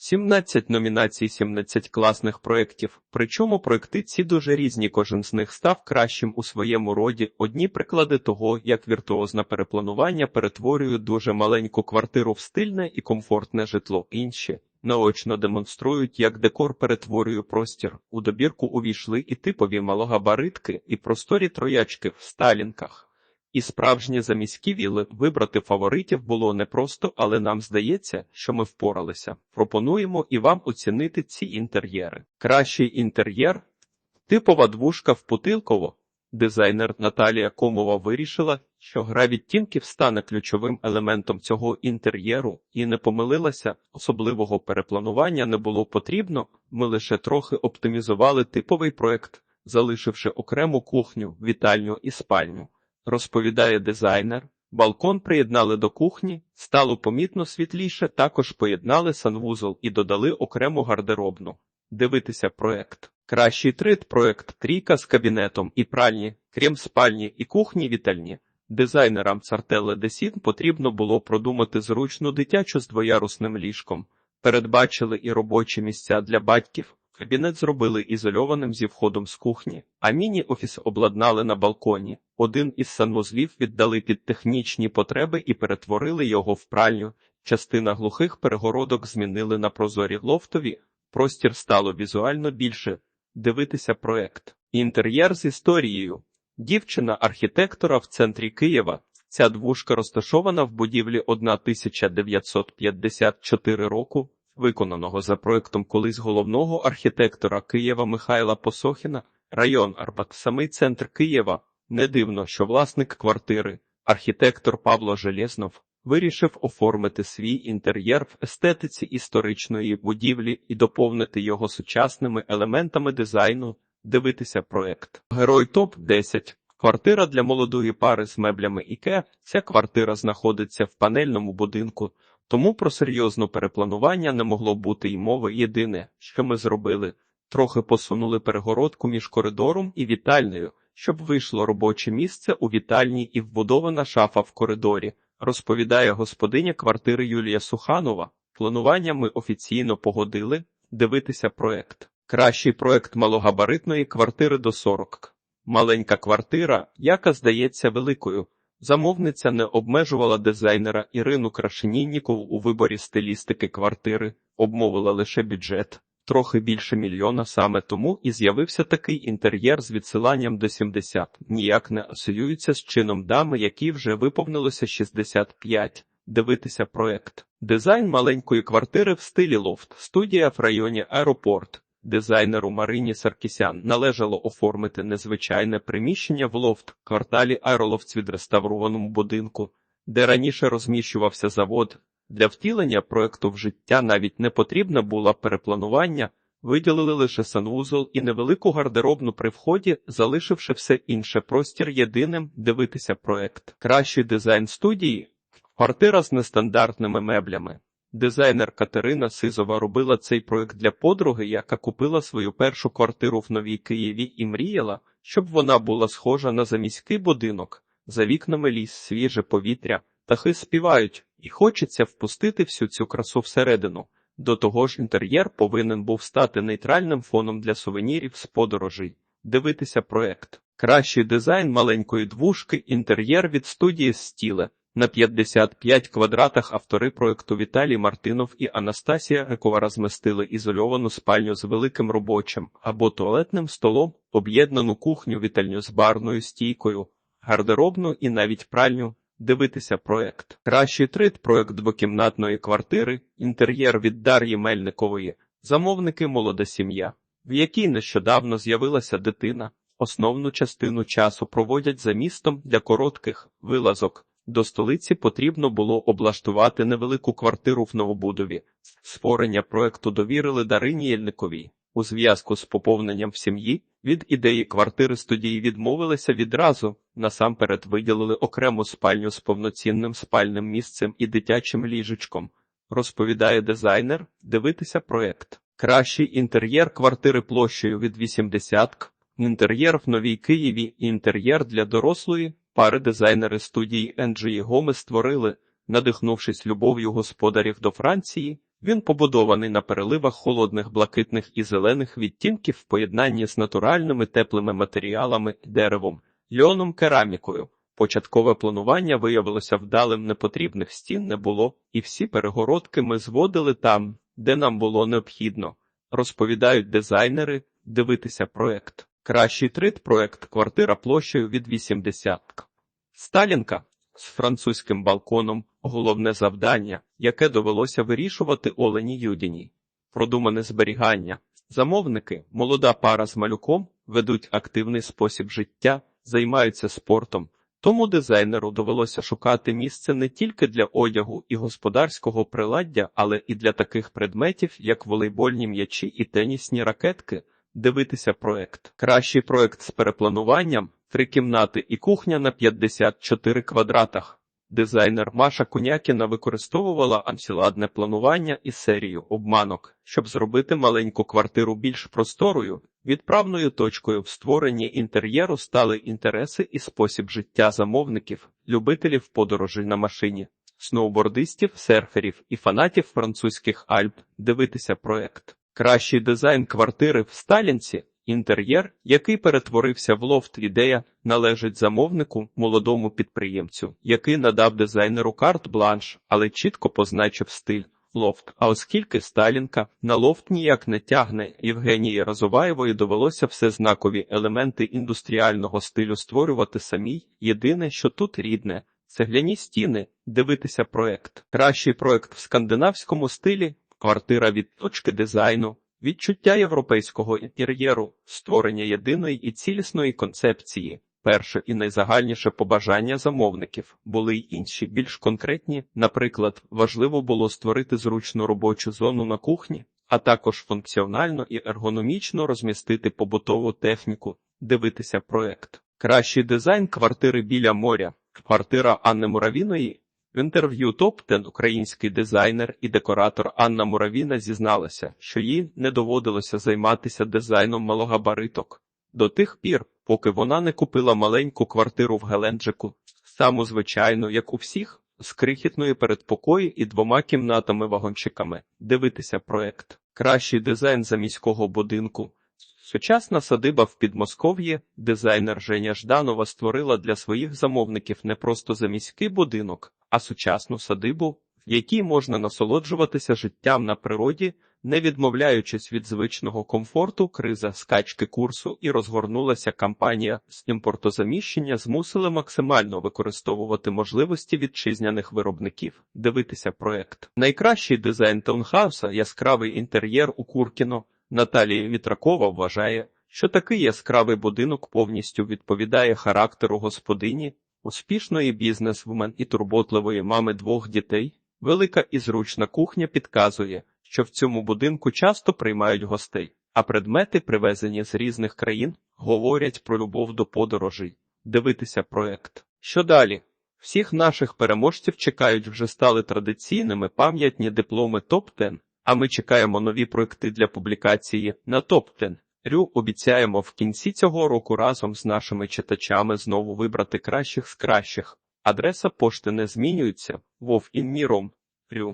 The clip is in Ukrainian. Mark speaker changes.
Speaker 1: 17 номінацій, 17 класних проєктів. Причому проекти ці дуже різні. Кожен з них став кращим у своєму роді. Одні приклади того, як віртуозне перепланування перетворює дуже маленьку квартиру в стильне і комфортне житло. Інші наочно демонструють, як декор перетворює простір. У добірку увійшли і типові малогабаритки, і просторі троячки в сталінках. І справжні заміські віли вибрати фаворитів було непросто, але нам здається, що ми впоралися. Пропонуємо і вам оцінити ці інтер'єри. Кращий інтер'єр типова двушка в Путилково. Дизайнер Наталія Комова вирішила, що гра відтінків стане ключовим елементом цього інтер'єру, і не помилилася. Особливого перепланування не було потрібно. Ми лише трохи оптимізували типовий проект, залишивши окрему кухню, вітальню і спальню розповідає дизайнер. Балкон приєднали до кухні, стало помітно світліше, також поєднали санвузол і додали окрему гардеробну. Дивитися проект. Кращий трит проект трійка з кабінетом і пральні, крім спальні і кухні вітальні. Дизайнерам Цартеле Десін потрібно було продумати зручну дитячу з двоярусним ліжком. Передбачили і робочі місця для батьків. Кабінет зробили ізольованим зі входом з кухні, а міні-офіс обладнали на балконі. Один із санвузлів віддали під технічні потреби і перетворили його в пральню. Частина глухих перегородок змінили на прозорі лофтові. Простір стало візуально більше. Дивитися проект. Інтер'єр з історією. Дівчина архітектора в центрі Києва. Ця двушка розташована в будівлі 1954 року виконаного за проектом колись головного архітектора Києва Михайла Посохіна, район Арбат, самий центр Києва. Не дивно, що власник квартири, архітектор Павло Железнов, вирішив оформити свій інтер'єр в естетиці історичної будівлі і доповнити його сучасними елементами дизайну. Дивитися проект. Герой топ 10 Квартира для молодої пари з меблями Іке. Ця квартира знаходиться в панельному будинку. Тому про серйозне перепланування не могло бути й мови. Єдине, що ми зробили, трохи посунули перегородку між коридором і вітальнею, щоб вийшло робоче місце у вітальні і вбудована шафа в коридорі, розповідає господиня квартири Юлія Суханова. Планування ми офіційно погодили дивитися проект. Кращий проект малогабаритної квартири до 40. Маленька квартира, яка здається великою. Замовниця не обмежувала дизайнера Ірину Крашеніннікову у виборі стилістики квартири, обмовила лише бюджет, трохи більше мільйона саме тому і з'явився такий інтер'єр з відсиланням до 70, ніяк не асоюється з чином дами, які вже виповнилося 65. Дивитися проект. Дизайн маленької квартири в стилі лофт, студія в районі Аеропорт. Дизайнеру Марині Саркісян належало оформити незвичайне приміщення в лофт кварталі Аеролофтс відреставрованому будинку, де раніше розміщувався завод. Для втілення проекту в життя навіть не потрібне було перепланування, виділили лише санвузол і невелику гардеробну при вході, залишивши все інше простір єдиним дивитися проект. Кращий дизайн студії квартира з нестандартними меблями. Дизайнер Катерина Сизова робила цей проект для подруги, яка купила свою першу квартиру в Новій Києві і мріяла, щоб вона була схожа на заміський будинок. За вікнами ліс, свіже повітря, птахи співають, і хочеться впустити всю цю красу всередину. До того ж, інтер'єр повинен був стати нейтральним фоном для сувенірів з подорожей. Дивитися проект. Кращий дизайн маленької двушки, інтер'єр від студії Стіле. На 55 квадратах автори проекту Віталій Мартинов і Анастасія Рекова розмістили ізольовану спальню з великим робочим або туалетним столом, об'єднану кухню вітальню з барною стійкою, гардеробну і навіть пральню. Дивитися проект. Кращий трит проект двокімнатної квартири, інтер'єр від Дар'ї Мельникової, замовники молода сім'я, в якій нещодавно з'явилася дитина. Основну частину часу проводять за містом для коротких вилазок. До столиці потрібно було облаштувати невелику квартиру в Новобудові. Створення проекту довірили Дарині Єльниковій. У зв'язку з поповненням в сім'ї від ідеї квартири студії відмовилися відразу. Насамперед виділили окрему спальню з повноцінним спальним місцем і дитячим ліжечком. Розповідає дизайнер, дивитися проект. Кращий інтер'єр квартири площею від 80 к. Інтер'єр в Новій Києві, інтер'єр для дорослої. Пари дизайнери студії Енджі Гоми створили, надихнувшись любов'ю господарів до Франції, Він побудований на переливах холодних блакитних і зелених відтінків в поєднанні з натуральними теплими матеріалами, деревом, льоном, керамікою. Початкове планування виявилося вдалим, непотрібних стін не було, і всі перегородки ми зводили там, де нам було необхідно. Розповідають дизайнери, дивитися проект. Кращий трит проект квартира площею від 80. Сталінка з французьким балконом головне завдання, яке довелося вирішувати Олені Юдіній. Продумане зберігання. Замовники, молода пара з малюком, ведуть активний спосіб життя, займаються спортом. Тому дизайнеру довелося шукати місце не тільки для одягу і господарського приладдя, але і для таких предметів, як волейбольні м'ячі і тенісні ракетки. Дивитися проект. Кращий проект з переплануванням, три кімнати і кухня на 54 квадратах. Дизайнер Маша Конякіна використовувала ансіладне планування і серію обманок, щоб зробити маленьку квартиру більш просторою. Відправною точкою в створенні інтер'єру стали інтереси і спосіб життя замовників, любителів подорожей на машині, сноубордистів, серферів і фанатів французьких Альп. Дивитися проект. Кращий дизайн квартири в Сталінці. Інтер'єр, який перетворився в лофт ідея, належить замовнику, молодому підприємцю, який надав дизайнеру карт-бланш, але чітко позначив стиль лофт. А оскільки Сталінка на лофт ніяк не тягне, Євгенії Разуваєвої довелося все знакові елементи індустріального стилю створювати самій. Єдине, що тут рідне. Цегляні стіни, дивитися проект. Кращий проект в скандинавському стилі, квартира від точки дизайну. Відчуття європейського інтер'єру, створення єдиної і цілісної концепції. Перше і найзагальніше побажання замовників були й інші, більш конкретні. Наприклад, важливо було створити зручну робочу зону на кухні, а також функціонально і ергономічно розмістити побутову техніку, дивитися проект. Кращий дизайн квартири біля моря. Квартира Анни Муравіної в інтерв'ю топ-10 український дизайнер і декоратор Анна Муравіна зізналася, що їй не доводилося займатися дизайном малогабариток до тих пір, поки вона не купила маленьку квартиру в Геленджику, саму звичайну, як у всіх, з крихітної передпокої і двома кімнатами-вагончиками. Дивитися проект. Кращий дизайн за міського будинку. Сучасна садиба в Підмосков'ї дизайнер Женя Жданова створила для своїх замовників не просто заміський будинок, а сучасну садибу, в якій можна насолоджуватися життям на природі, не відмовляючись від звичного комфорту, криза скачки курсу і розгорнулася кампанія з імпортозаміщення змусили максимально використовувати можливості вітчизняних виробників, дивитися проект. Найкращий дизайн таунхауса, яскравий інтер'єр у Куркіно. Наталія Вітракова вважає, що такий яскравий будинок повністю відповідає характеру господині, успішної бізнесвумен і турботливої мами двох дітей. Велика і зручна кухня підказує, що в цьому будинку часто приймають гостей, а предмети, привезені з різних країн, говорять про любов до подорожей, дивитися проект. Що далі? Всіх наших переможців чекають вже стали традиційними пам'ятні дипломи топ-10, а ми чекаємо нові проекти для публікації на топ-10. Рю обіцяємо в кінці цього року разом з нашими читачами знову вибрати кращих з кращих. Адреса пошти не змінюється. Вов інміром. Рю.